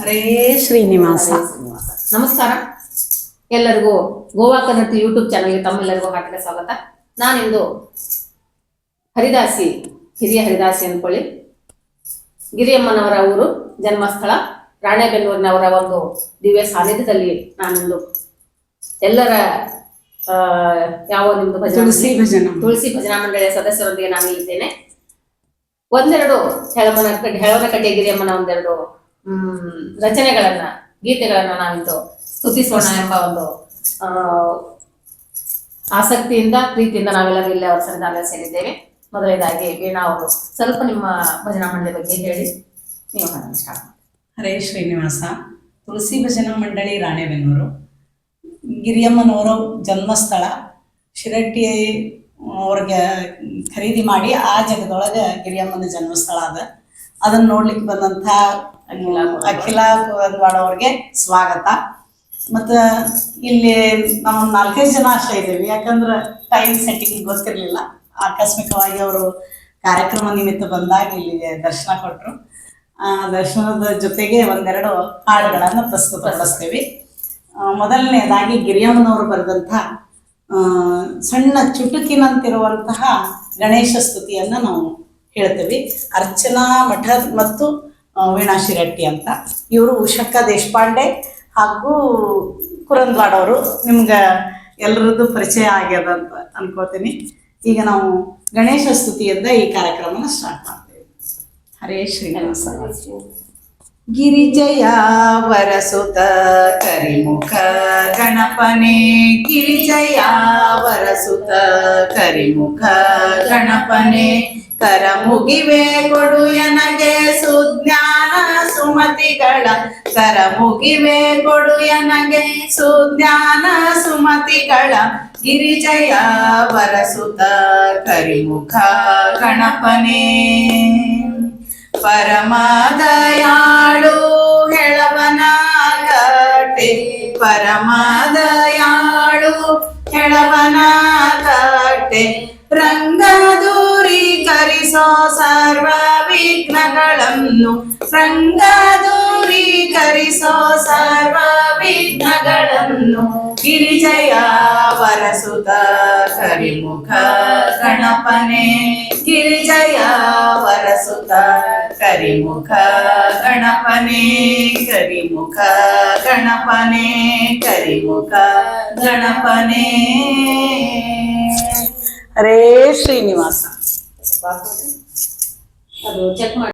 ಹರೇ ಶ್ರೀನಿವಾಸ. ನಮಸ್ಕಾರ. ಎಲ್ಲರಿಗೂ ಗೋವಾ ಕನ್ನಡ ಯೂಟ್ಯೂಬ್ ಚಾನಲ್ಗೆ ತಮ್ಮೆಲ್ಲರಿಗೂ ಹಾಕಿದ ಸ್ವಾಗತ. ನಾನಿಂದು ಹರಿದಾಸಿ ಹಿರಿಯ ಹರಿದಾಸಿ ಅಂದ್ಕೊಳ್ಳಿ. ಗಿರಿಯಮ್ಮನವರ ಊರು ಜನ್ಮಸ್ಥಳ. ರಾಣೆಬೆನ್ನೂರಿನವರ ಒಂದು ದಿವ್ಯ ಸಾನ್ನಿಧ್ಯದಲ್ಲಿ ನಾನಿಂದು ಎಲ್ಲರ ಯಾವ ನಿಮ್ದು ಭಜನಾ ತುಳಸಿ? ಭಜನ ತುಳಸಿ ಭಜನಾ ಮಂಡಳಿಯ ಸದಸ್ಯರೊಂದಿಗೆ ನಾನು ಇಲ್ಲಿದ್ದೇನೆ ಒಂದೆರಡು ಹೆಳಮನ ಹೆಳವನ ಕಟ್ಟೆ ಗಿರಿಯಮ್ಮನ ಒಂದೆರಡು ರಚನೆಗಳನ್ನ, ಗೀತೆಗಳನ್ನ ನಾವಿಂದು ಸ್ತುತಿಸೋಣ ಎಂಬ ಒಂದು ಆಸಕ್ತಿಯಿಂದ, ಪ್ರೀತಿಯಿಂದ ನಾವೆಲ್ಲರೂ ಇಲ್ಲಿ ಅವರ ಸನ್ನಿಧಾನ ಸೇರಿದ್ದೇವೆ. ಮೊದಲನೇದಾಗಿ ವೀಣಾ ಅವರು, ಸ್ವಲ್ಪ ನಿಮ್ಮ ಭಜನಾ ಮಂಡಳಿ ಬಗ್ಗೆ ಹೇಳಿ. ನೀವು ಹರೇ ಶ್ರೀನಿವಾಸ. ತುಳಸಿ ಭಜನಾ ಮಂಡಳಿ, ರಾಣೆಬೆನ್ನೂರು. ಗಿರಿಯಮ್ಮನವರ ಜನ್ಮಸ್ಥಳ. ಶಿರಟ್ಟಿ, ಅವ್ರಿಗೆ ಖರೀದಿ ಮಾಡಿ ಆ ಜಗದೊಳಗೆ ಗಿರಿಯಮ್ಮನ ಜನ್ಮಸ್ಥಳ ಅದ. ಅದನ್ನ ನೋಡ್ಲಿಕ್ಕೆ ಬಂದಂಥ ಅಖಿಲ ಅವ್ರಿಗೆ ಸ್ವಾಗತ. ಮತ್ತು ಇಲ್ಲಿ ನಾವು ನಾಲ್ಕೈದು ಜನ ಅಷ್ಟೇ ಇದ್ದೀವಿ. ಯಾಕಂದ್ರೆ ಟೈಮ್ ಸೆಟ್ಟಿಂಗ್ ಗೊತ್ತಿರಲಿಲ್ಲ. ಆಕಸ್ಮಿಕವಾಗಿ ಅವರು ಕಾರ್ಯಕ್ರಮ ನಿಮಿತ್ತ ಬಂದಾಗ ಇಲ್ಲಿಗೆ ದರ್ಶನ ಕೊಟ್ಟರು ಆ ದರ್ಶನದ ಜೊತೆಗೆ ಒಂದೆರಡು ಹಾಡುಗಳನ್ನು ಪ್ರಸ್ತುತಪಡಿಸ್ತೀವಿ ಮೊದಲನೆಯದಾಗಿ ಮೊದಲನೇದಾಗಿ ಗಿರಿಯಮ್ಮನವರು ಬರೆದಂಥ ಸಣ್ಣ ಚುಟುಕಿನಂತಿರುವಂತಹ ಗಣೇಶ ಸ್ತುತಿಯನ್ನು ನಾವು ಹೇಳ್ತೀವಿ. ಅರ್ಚನಾ ಮಠ ಮತ್ತು ವೀಣಾಶಿರಟ್ಟಿ ವೀಣಾ ಅಂತ. ಇವರು ಉಷಕ್ಕ ದೇಶಪಾಂಡೆ ಹಾಗೂ ಕುರಂದ್ವಾಡವರು ನಿಮ್ಗೆ ಎಲ್ಲರದ್ದು ಪರಿಚಯ ಆಗ್ಯದ ಅಂತ ಅನ್ಕೋತೀನಿ. ಈಗ ನಾವು ಗಣೇಶ ಸ್ತುತಿಯಿಂದ ಈ ಕಾರ್ಯಕ್ರಮನ ಸ್ಟಾರ್ಟ್ ಮಾಡ್ತೇವೆ. ಹರೇ ಶ್ರೀನಿವಾಸ. ಗಿರಿಜಯ ವರಸುತ ಕರಿಮುಖ ಗಣಪನೆ ಗಿರಿಜಯ ವರಸುತ ಕರಿಮುಖ ಗಣಪನೆ ಕರ ಮುಗಿವೆ ಕೊಡು ಎನಗೆ ಸುಜ್ಞಾನ ಸುಮತಿಗಳ. ಕರ ಮುಗಿವೆ ಕೊಡು ಎನಗೆ ಸುಜ್ಞಾನ ಸುಮತಿಗಳ. ಗಿರಿಜಯ ವರಸುತ ಕರಿಮುಖ ಗಣಪನೆ. ಪರಮದಯಾಳು ಹೆಳವನ ಕಟ್ಟೆ ಪರಮದಯಾಳು ಹೆಳವನ ಕಟ್ಟೆ ರಂಗ ದೂರೀಕರಿಸೋ ಸರ್ವ ವಿಘ್ನಗಳನ್ನು ರಂಗ ದೂರೀಕರಿಸೋ ಸರ್ವ ವಿಘ್ನಗಳನ್ನು ಗಿರಿಜಯ ವರಸುತ ಕರಿಮುಖ ಗಣಪನೆ. ಗಿರಿಜಯ ವರಸುತ ಕರಿಮುಖ ಗಣಪನೆ ಕರಿಮುಖ ಗಣಪನೆ ಕರಿಮುಖ ಗಣಪನೆ ಹರೇ ಶ್ರೀನಿವಾಸ ಅದು ಚೆಕ್ ಮಾಡಿ